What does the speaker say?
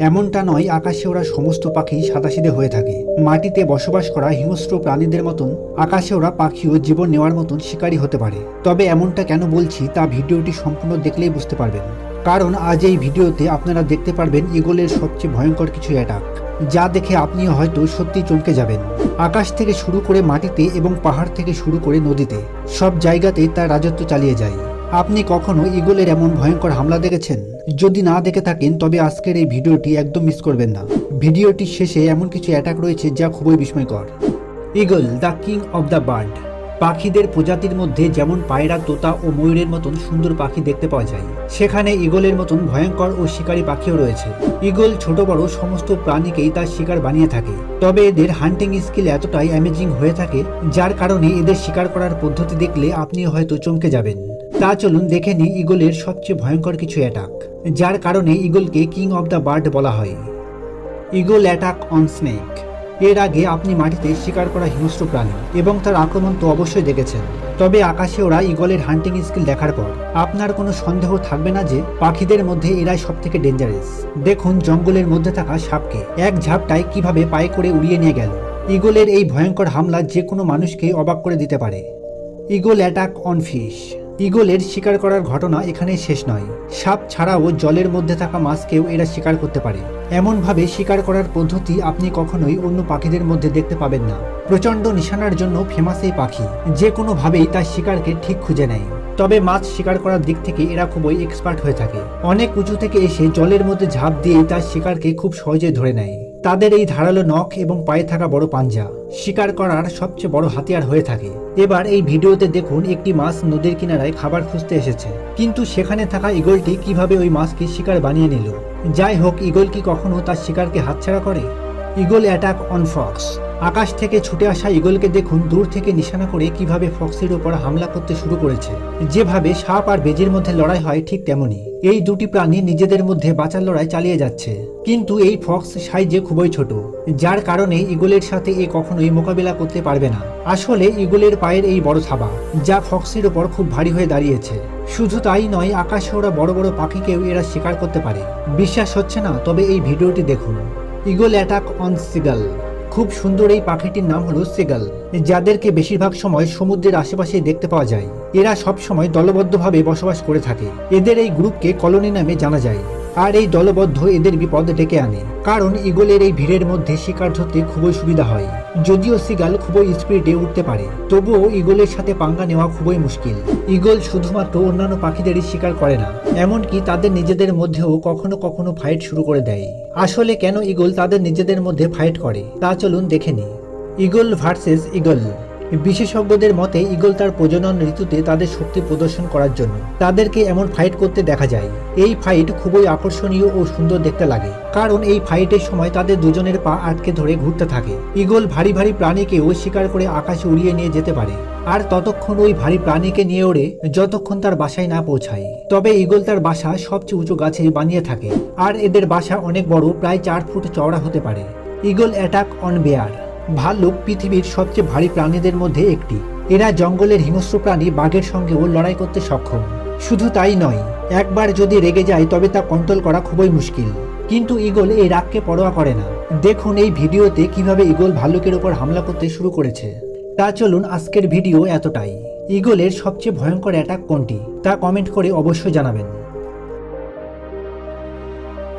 এমনটা নয়, আকাশে ওরা সমস্ত পাখি সাদাসিধে হয়ে থাকে। মাটিতে বসবাস করা হিংস্র প্রাণীদের মতন আকাশে ওরা পাখিও জীবন নেওয়ার মতন শিকারী হতে পারে। তবে এমনটা কেন বলছি তা ভিডিওটি সম্পূর্ণ দেখলেই বুঝতে পারবেন। কারণ আজ এই ভিডিওতে আপনারা দেখতে পারবেন ইগলের সবচেয়ে ভয়ঙ্কর কিছু অ্যাটাক যা দেখে আপনি হয়তো সত্যি চমকে যাবেন। আকাশ থেকে শুরু করে মাটিতে এবং পাহাড় থেকে শুরু করে নদীতে, সব জায়গাতেই তার রাজত্ব চালিয়ে যায়। আপনি কখনো ইগলের এমন ভয়ঙ্কর হামলা দেখেছেন? যদি না দেখে থাকেন, তবে আজকের এই ভিডিওটি একদম মিস করবেন না। ভিডিওটির শেষে এমন কিছু অ্যাটাক রয়েছে যা খুবই বিস্ময়কর। Eagle the king of the bird পাখিদের প্রজাতির মধ্যে যেমন পায়রা, তোতা ও ময়ূরের মতন সুন্দর পাখি দেখতে পাওয়া যায়। সেখানে ইগলের মতন ভয়ঙ্কর ও শিকারী পাখিও রয়েছে। ইগল ছোট, বড় সমস্ত প্রাণীকেই তার শিকার বানিয়ে থাকে। তবে এদের হান্টিং স্কিল এতটাই অ্যামেজিং হয়ে থাকে, যার কারণে এদের শিকার করার পদ্ধতি দেখলে আপনি হয়তো চমকে যাবেন। তা চলুন দেখে নিই ইগলের সবচেয়ে ভয়ঙ্কর কিছু অ্যাটাক যার কারণে ইগলকে কিং অব দ্য বার্ড বলা হয়। ইগল অ্যাটাক অন স্নেক এর আগে আপনি মাটিতে শিকার করা হিংস্র প্রাণী এবং তার আক্রমণ তো অবশ্যই দেখেছেন। তবে আকাশে ওরা ইগলের হান্টিং স্কিল দেখার পর আপনার কোনো সন্দেহ থাকবে না যে পাখিদের মধ্যে এরাই সব থেকে ডেঞ্জারাস দেখুন জঙ্গলের মধ্যে থাকা সাপকে এক ঝাপটায় কীভাবে পায়ে করে উড়িয়ে নিয়ে গেল। ইগলের এই ভয়ঙ্কর হামলা যে কোনো মানুষকে অবাক করে দিতে পারে। ইগল অ্যাটাক অন ফিশ ইগলের শিকার করার ঘটনা এখানে শেষ নয়। সাপ ছাড়াও জলের মধ্যে থাকা মাছকেও এরা শিকার করতে পারে। এমনভাবে শিকার করার পদ্ধতি আপনি কখনোই অন্য পাখিদের মধ্যে দেখতে পাবেন না। প্রচণ্ড নিশানার জন্য ফেমাস এই পাখি। যে কোনোভাবেই তার শিকারকে ঠিক খুঁজে নেয়। তবে মাছ শিকার করার দিক থেকে এরা খুবই এক্সপার্ট হয়ে থাকে। অনেক উঁচু থেকে এসে জলের মধ্যে ঝাঁপ দিয়েই তার শিকারকে খুব সহজে ধরে নেয়। তাদের এই ধারালো নখ এবং পায়ে থাকা বড় পাঞ্জা শিকার করার সবচেয়ে বড় হাতিয়ার হয়ে থাকে। এবার এই ভিডিওতে দেখুন একটি মাছ নদীর কিনারায় খাবার খুঁজতে এসেছে। কিন্তু সেখানে থাকা ইগলটি কীভাবে ওই মাছকে শিকার বানিয়ে নিল? যাই হোক ইগল কি কখনো তার শিকারকে হাতছাড়া করে? Eagle attack on fox. আকাশ থেকে ছুটে আসা ইগলকে দেখুন দূর থেকে নিশানা করে কীভাবে ফক্সের উপর হামলা করতে শুরু করেছে। যেভাবে সাপ আর বেজের মধ্যে লড়াই হয় ঠিক তেমনই। এই দুটি প্রাণী নিজেদের মধ্যে বাঁচার লড়াই চালিয়ে যাচ্ছে। কিন্তু এই ফক্স সাইজে খুবই ছোট, যার কারণে ইগলের সাথে এ কখনোই মোকাবিলা করতে পারবে না। আসলে ইগলের পায়ের এই বড় থাবা যা ফক্সের ওপর খুব ভারী হয়ে দাঁড়িয়েছে। শুধু তাই নয়, আকাশে ওরা বড় বড় পাখিকেও এরা শিকার করতে পারে। বিশ্বাস হচ্ছে না? তবে এই ভিডিওটি দেখুন। Eagle attack on seagull. খুব সুন্দর এই পাখিটির নাম হলো সেগাল, যাদেরকে বেশিরভাগ সময় সমুদ্রের আশেপাশে দেখতে পাওয়া যায়। এরা সবসময় দলবদ্ধভাবে বসবাস করে থাকে। এদের এই গ্রুপকে কলোনি নামে জানা যায়। আর এই দলবদ্ধ এদের বিপদ ডেকে আনে। কারণ ইগলের এই ভিড়ের মধ্যে শিকার ধরতে খুবই সুবিধা হয়। যদিও সিগাল খুবই স্পিডে উঠতে পারে, তবুও ইগলের সাথে পাঙ্গা নেওয়া খুবই মুশকিল। ইগল শুধুমাত্র অন্যান্য পাখিদেরই শিকার করে না, এমনকি তাদের নিজেদের মধ্যেও কখনো কখনো ফাইট শুরু করে দেয়। আসলে কেন ইগল তাদের নিজেদের মধ্যে ফাইট করে? তা চলুন দেখে নিই। ইগল ভার্সেস ইগল বিশেষজ্ঞদের মতে ইগল তার প্রজনন ঋতুতে তাদের শক্তি প্রদর্শন করার জন্য। তাদেরকে এমন ফাইট করতে দেখা যায়। এই ফাইট খুবই আকর্ষণীয় ও সুন্দর দেখতে লাগে। কারণ এই ফাইটের সময় তাদের দুজনের পা আটকে ধরে ঘুরতে থাকে। ইগল ভারী ভারী প্রাণীকেও শিকার করে আকাশে উড়িয়ে নিয়ে যেতে পারে। আর ততক্ষণ ওই ভারী প্রাণীকে নিয়ে ওড়ে যতক্ষণ তার বাসায় না পৌঁছায়। তবে ইগল তার বাসা সবচেয়ে উঁচু গাছে বানিয়ে থাকে। আর এদের বাসা অনেক বড়, প্রায় চার ফুট চওড়া হতে পারে। ইগল অ্যাটাক অন বেয়ার ভাল্লুক পৃথিবীর সবচেয়ে ভারী প্রাণীদের মধ্যে একটি। এরা জঙ্গলের হিংস্র প্রাণী বাঘের সঙ্গেও লড়াই করতে সক্ষম। শুধু তাই নয়, একবার যদি রেগে যায় তবে তা কন্ট্রোল করা খুবই মুশকিল। কিন্তু ইগল এই রাগকে পরোয়া করে না। দেখুন এই ভিডিওতে কীভাবে ইগল ভাল্লুকের উপর হামলা করতে শুরু করেছে। তা চলুন আজকের ভিডিও এতটাই। ইগলের সবচেয়ে ভয়ঙ্কর অ্যাটাক কোনটি তা কমেন্ট করে অবশ্যই জানাবেন।